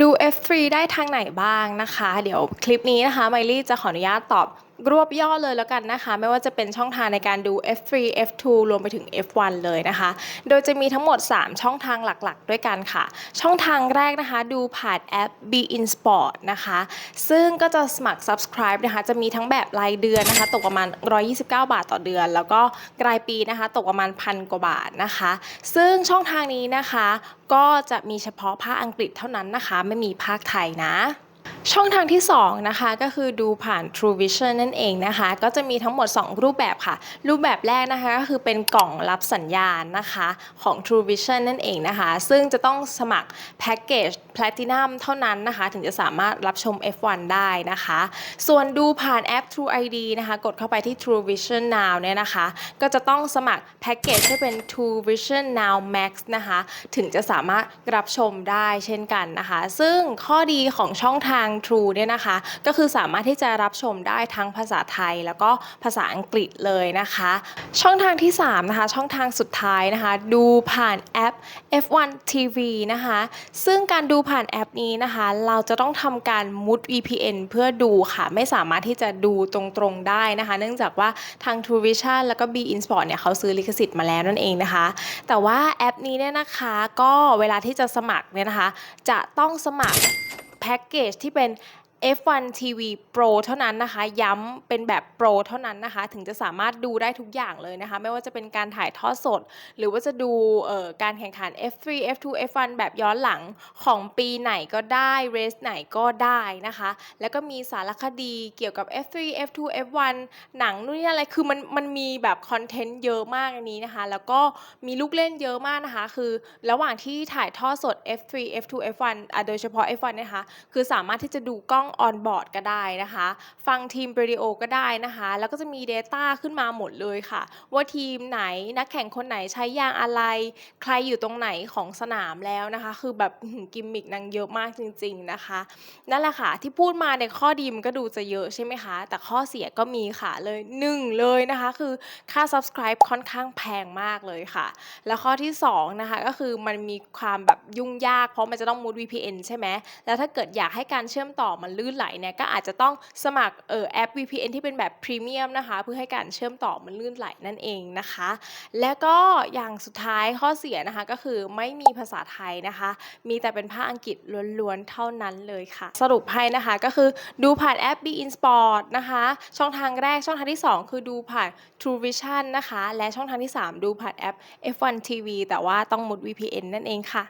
ดู F3 ได้ทางไหนบ้างนะคะ เดี๋ยวคลิปนี้นะคะไมลี่จะขออนุญาตตอบ รวบย่อเลยแล้วกันนะคะ ไม่ว่าจะเป็นช่องทางในการดู F3 F2 รวมไปถึง F1 เลยนะคะ โดยจะมีทั้งหมด 3 ช่องทางหลักๆ ด้วยกันค่ะ ช่องทางแรกนะคะดูผ่านแอป Be In Sport นะคะ ซึ่งก็จะสมัคร subscribe นะคะ จะมีทั้งแบบรายเดือนนะคะ ตกประมาณ 129 บาทต่อเดือน แล้วก็รายปีนะคะ ตกประมาณพันกว่าบาทนะคะ ซึ่งช่องทางนี้นะคะ ก็จะมีเฉพาะภาคอังกฤษเท่านั้นนะคะ ไม่มีภาคไทยนะ ช่องทางที่ 2 นะคะ ก็คือดูผ่าน True Vision นั่นเองนะคะ ก็จะมีทั้งหมด 2 รูปแบบค่ะ รูปแบบแรกนะคะ ก็คือเป็นกล่องรับสัญญาณนะคะของ True Vision นั่นเองนะคะ ซึ่งจะต้องสมัครแพ็กเกจ Platinum เท่านั้นนะคะ ถึงจะสามารถรับชม F1 ได้นะคะ ส่วนดูผ่านแอป True ID นะคะ กดเข้าไปที่ True Vision Now เนี่ยนะคะ ก็จะต้องสมัครแพ็กเกจที่เป็น True Vision Now Max นะคะ ถึงจะสามารถรับชมได้เช่นกันนะคะ ซึ่งข้อดีของช่องทาง True เนี่ยนะคะ ก็คือสามารถที่จะรับชมได้ทั้งภาษาไทย แล้วก็ภาษาอังกฤษเลยนะคะ ช่องทางที่ 3 นะคะ ช่องทางสุดท้ายนะคะ ดูผ่านแอป F1 TV นะคะ ซึ่งการดูผ่านแอปนี้นะคะ เราจะต้องทำการมุด VPN เพื่อดูค่ะ ไม่สามารถที่จะดูตรงๆได้นะคะ เนื่องจากว่าทาง True Vision แล้วก็ B In Sport เนี่ยเขาซื้อลิขสิทธิ์มาแล้วนั่นเองนะคะ แต่ว่าแอปนี้เนี่ยนะคะ ก็เวลาที่จะสมัครเนี่ยนะคะ จะต้องสมัคร แพ็กเกจที่เป็น F1 TV Pro เท่านั้นนะคะ ย้ำเป็นแบบ Pro เท่านั้นนะคะ ถึงจะสามารถดูได้ทุกอย่างเลยนะคะ ไม่ว่าจะเป็นการถ่ายทอดสด หรือว่าจะดูการแข่งขัน F3 F2 F1 แบบย้อนหลังของปีไหนก็ได้เรสไหนก็ได้นะคะ แล้วก็มีสารคดีเกี่ยวกับ F3 F2 F1 หนังนู่นนี่อะไร คือมันมันมีแบบคอนเทนต์เยอะมากอันนี้นะคะ แล้วก็มีลูกเล่นเยอะมากนะคะ คือระหว่างที่ถ่ายทอดสด F3 F2 F1 อะโดยเฉพาะ F1 นะคะ คือสามารถที่จะดูกล้องออนบอร์ดก็ได้นะคะ ฟังทีมเรดิโอก็ได้นะคะ แล้วก็จะมี Data ขึ้นมาหมดเลยค่ะ ว่าทีมไหนนักแข่งคนไหนใช้ยางอะไร ใครอยู่ตรงไหนของสนามแล้วนะคะ คือแบบกิมมิกนางเยอะมากจริง ๆนะคะ นั่นแหละค่ะ ที่พูดมาในข้อดีมันก็ดูจะเยอะใช่ไหมคะ แต่ข้อเสียก็มีค่ะเลยหนึ่งเลยนะคะ คือค่า subscribe ค่อนข้างแพงมากเลยค่ะ แล้วข้อที่สองนะคะก็คือมันมีความแบบยุ่งยาก เพราะมันจะต้องมุด VPN ใช่ไหมแล้วถ้าเกิดอยากให้การเชื่อมต่อมันลื่นไหลเนี่ยก็อาจจะต้องสมัครเออแอป VPN ที่เป็นแบบพรีเมียมนะคะเพื่อให้การเชื่อมต่อมันลื่นไหลนั่นเองนะคะ แล้วก็อย่างสุดท้ายข้อเสียนะคะก็คือไม่มีภาษาไทยนะคะ มีแต่เป็นภาคอังกฤษล้วนๆเท่านั้นเลยค่ะ สรุปให้นะคะก็คือดูผ่านแอป Be In Sport นะคะ ช่องทางแรกช่องทางที่ 2 คือดูผ่าน True Vision นะคะ และช่องทางที่ 3 ดูผ่านแอป F1 TV แต่ว่าต้องมุด VPN นั่นเองค่ะ